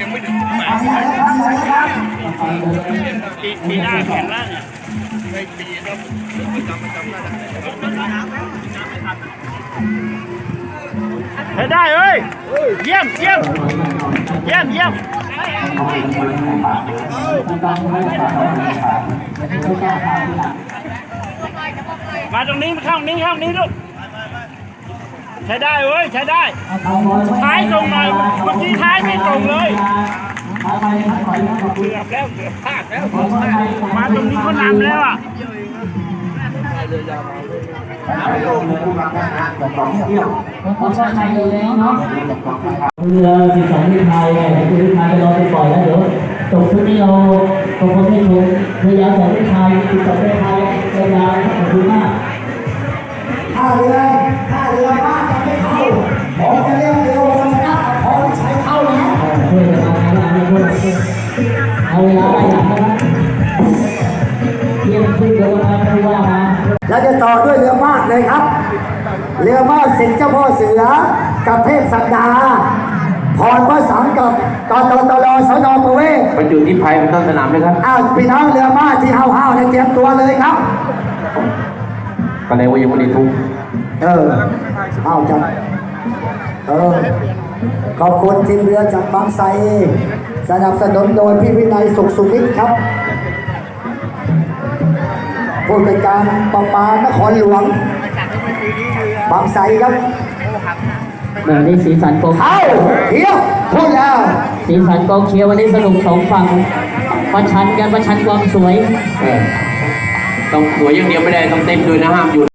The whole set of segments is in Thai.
ยังไม่ถึงหมายปีปีหน้าแข่งล่างเนี่ยในปีครับประจำประจำหน้าใช้ได้เอ้ยเยี่ยมเยี่ยมเยี่ยมเยี่ยมมาตรงนี้มาข้างนี้ข้างนี้ลูก ใช้ได้เว้ยใช้ได้ ท้ายตรงหน่อยเมื่อกี้ท้ายไม่ตรงเลยเกือบแล้วเกือบพลาดแล้วมาตรงนี้เขานำแล้วอะผมชอบใจอยู่แล้วเนาะเรือสิบสองนิพายเนี่ยคุณนิพายไปรอไปปล่อยแล้วเดี๋ยวจบชุดนี้เราตรงประเทศชมพยายามสองนิพายสิบสองนิพายยาวๆขอบคุณมาก มาดเลยครับ เรือมาดสิงห์เจ้าพ่อเสือ กับเทพสักดาพรพระสังกับกตตลสนประเวศบรรจุที่ภัยเป็นต้นสนามเลยครับ อ้าวพี่น้องเรือมาดที่ห้าวห้าวๆเนี่ยเตรียมตัวเลยครับก็เลยว่ายังไม่ได้ทุกข์เออเอาจังเออขอบคุณทีมเรือจากบางไทรสนับสนุนโดยพี่วินัยสุขสุมิตรครับ ผู้จัดการประปานครหลวง บางไทรครับแบบนี้สีสันกองเอาเที่ยวพูดแล้วสีสันกองเชียร์วันนี้สนุกสองฝั่งประชันกันประชันความสวยเออต้องสวยอย่างเดียวไม่ได้ต้องเต้นด้วยนะห้ามหยุด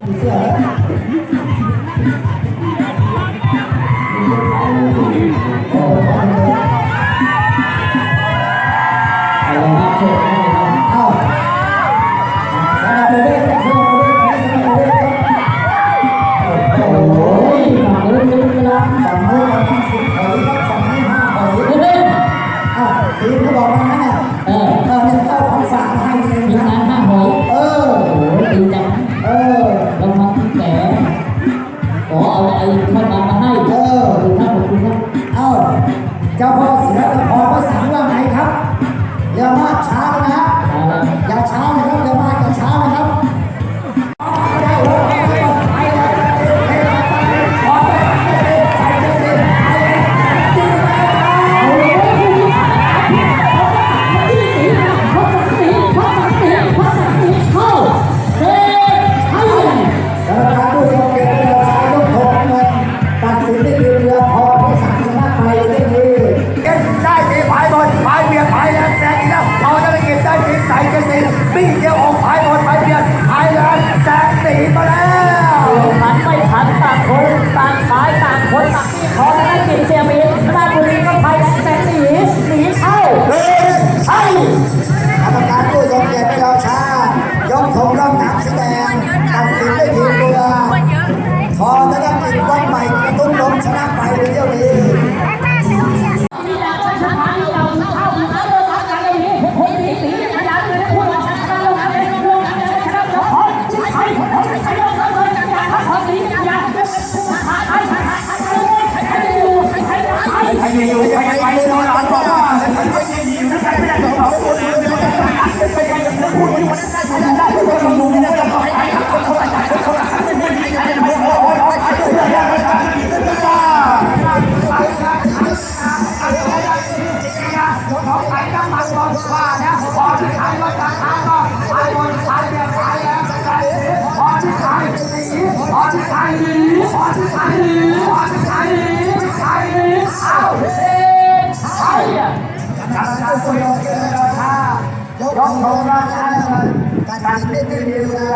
สินด้วยทีมเรือ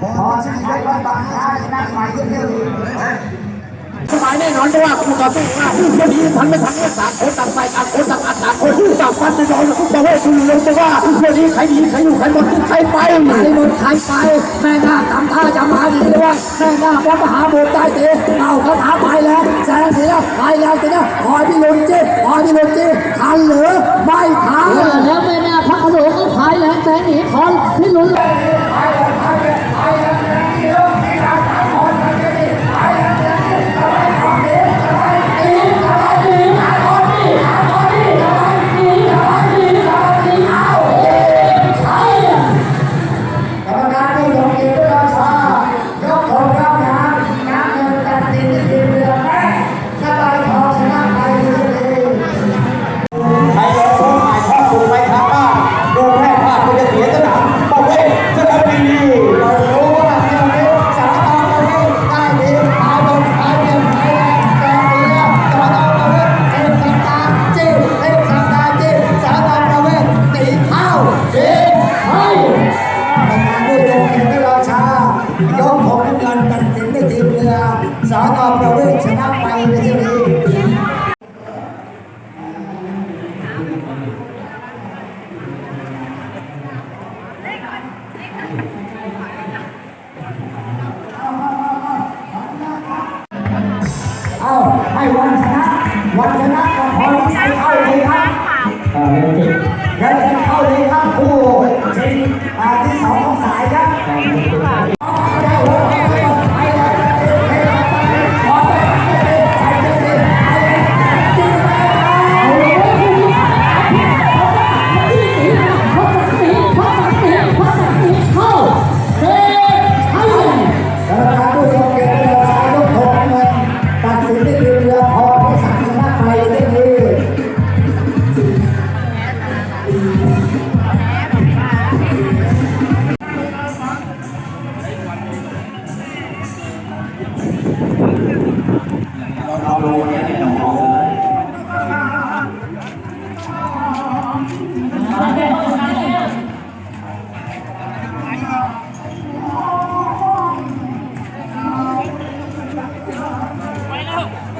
พอใช้วัดบางชาชนะไปเที่ยวนี้สบายแน่นอนเพราะว่าคู่ต่อสู้ว่าวันนี้ทันไม่ทันเนี่ยต่างคนต่างไปต่างคนต่างอัดต่างคนต่างฟันไปโดนแต่ว่าคุณเลยจะว่าวันนี้ใครดีใครอยู่ใครหมดใครไปใครหมดใครไปแม่หน้าทำท่าจะมาดีเลยว่าแม่หน้าวัดมหาบุตรได้เตะเอาเขาถาไปแล้วแซงเสียไปแล้วเสียคอยพี่ลุนจีคอยพี่ลุนจีทันหรือไม่ทันแล้วแม่ พักขนมก็พายแหลงแสงหนีคอนพี่ลุ้น อั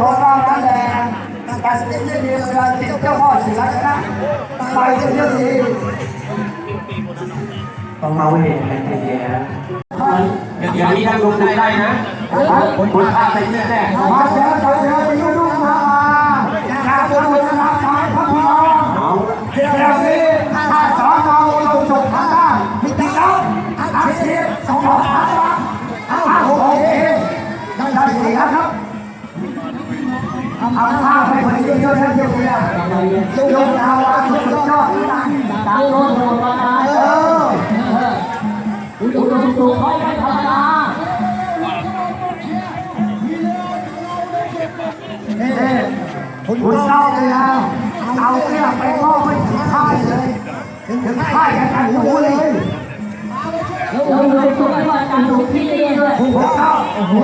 ก ตัดสินที่ทีมเรือจิตเจ้าพ่อศิลาชนะไปได้ดีต้องมาเห็นกันแย่อย่างนี้นั่งลงได้นะคนคนพาไปแน่มาเจอเจอเจอไปยุ่ง คนเยอะๆนะเยอะๆยกดาวสุดยอดนะตามรถโหดมาเอออุดมสุขคอยไม่ธรรมดานี่คุณเล่าเลยนะเอาเสื้อไปมอบให้ถึงค่ายเลยถึงค่ายกันกันหูเลยแล้วอุดมสุขไม่ว่าการสุขที่นี่ด้วยคุณเล่าโอ้โห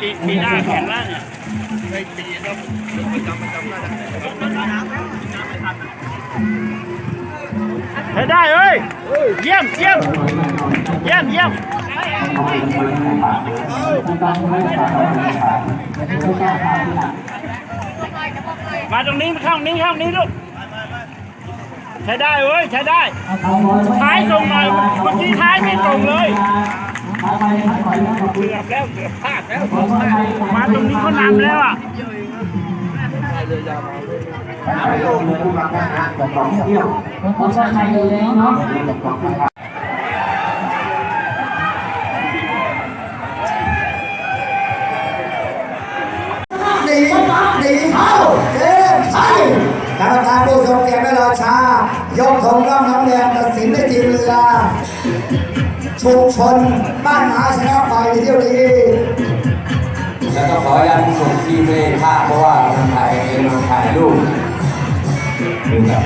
ปีปีหน้าแข่งแล้วเนี่ยใช้ได้เอ้ยเยี่ยมเยี่ยมเยี่ยมเยี่ยมมาตรงนี้มาเข้านี้เข้านี้ลูกใช้ได้เว้ยใช้ได้ท้ายส่งหน่อยเมื่อกี้ท้ายไม่ส่งเลย ท้ายไปท้ก่อนนะขอบคุณเกือบแล้วเกือบพลาดแล้วขอมาตรงนี้เขานำแล้วอะไปลเลยผู้กำกับการของท่องเที่ยวผมชอบใจอยู่แล้วเนาะหนีหนีเข้าเกมใช่กรรมการผู้ทรงเกียรติไม่รอช้ายกธงร่องน้ำแดงตัดสินในทีมเรือชุมชน บ้านหาชนะไปในเที่ยวนี้แล้วก็ขอยันส่งทีมไปภาพเพราะว่าคนไทยเองมาถ่ายรูปดูแบบ